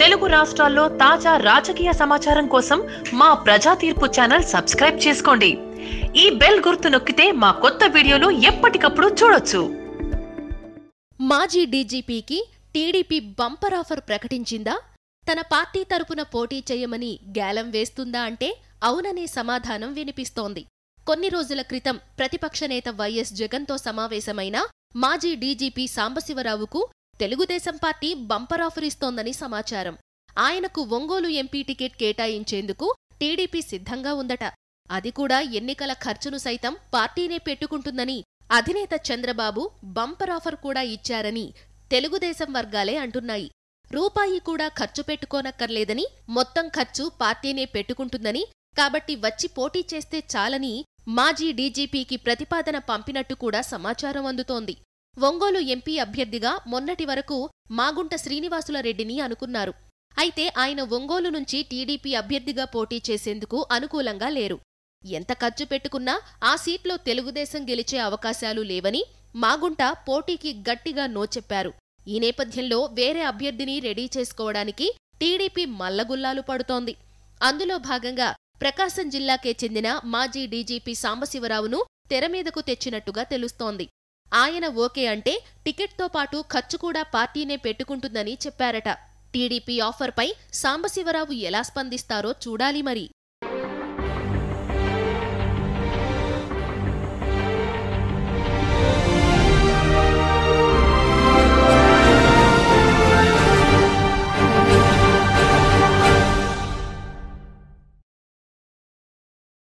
తెలుగు రాష్ట్రాల్లో తాజా రాజకీయ సమాచారం కోసం మా ప్రజా తీర్పు ఛానల్ సబ్స్క్రైబ్ చేసుకోండి. ఈ బెల్ గుర్తు నొక్కితే మా కొత్త వీడియోలు ఎప్పటికప్పుడు చూడొచ్చు. మాజీ డీజీపీకి టీడీపీ బంపర్ ఆఫర్ ప్రకటించిందా? తన పార్టీ తరపున పోటీ చేయమని గ్యాలం వేస్తుందా అంటే అవుననే సమాధానం వినిపిస్తోంది. కొన్ని రోజుల క్రితం ప్రతిపక్ష నేత వైఎస్ జగన్తో సమావేశమైన మాజీ డీజీపీ సాంబశివరావుకు తెలుగుదేశం పార్టీ బంపర్ ఆఫర్ ఇస్తోందని సమాచారం. ఆయనకు ఒంగోలు ఎంపీ టికెట్ కేటాయించేందుకు టీడీపీ సిద్ధంగా ఉందట. అది కూడా ఎన్నికల ఖర్చును సైతం పార్టీనే పెట్టుకుంటుందని అధినేత చంద్రబాబు బంపర్ ఆఫర్ కూడా ఇచ్చారని తెలుగుదేశం వర్గాలే అంటున్నాయి. రూపాయి కూడా ఖర్చు పెట్టుకోనక్కర్లేదని మొత్తం ఖర్చు పార్టీనే పెట్టుకుంటుందని కాబట్టి వచ్చి పోటీ చేస్తే చాలని మాజీ డీజీపీకి ప్రతిపాదన పంపినట్టు కూడా సమాచారం అందుతోంది. ఒంగోలు ఎంపీ అభ్యర్థిగా మొన్నటి వరకు మాగుంట శ్రీనివాసులరెడ్డిని అనుకున్నారు. అయితే ఆయన ఒంగోలు నుంచి టీడీపీ అభ్యర్థిగా పోటీ చేసేందుకు అనుకూలంగా లేరు. ఎంత ఖర్చు పెట్టుకున్నా ఆ సీట్లో తెలుగుదేశం గెలిచే అవకాశాలు లేవని మాగుంట పోటీకి గట్టిగా నోచెప్పారు ఈ నేపథ్యంలో వేరే అభ్యర్థిని రెడీ చేసుకోవడానికి టీడీపీ మల్లగుల్లాలు పడుతోంది. అందులో భాగంగా ప్రకాశం జిల్లాకే చెందిన మాజీ డీజీపీ సాంబశివరావును తెరమీదకు తెచ్చినట్టుగా తెలుస్తోంది. ఆయన ఓకే అంటే టికెట్తో పాటు ఖర్చు కూడా పార్టీనే పెట్టుకుంటుందని చెప్పారట. టీడీపీ ఆఫర్పై సాంబశివరావు ఎలా స్పందిస్తారో చూడాలి మరి.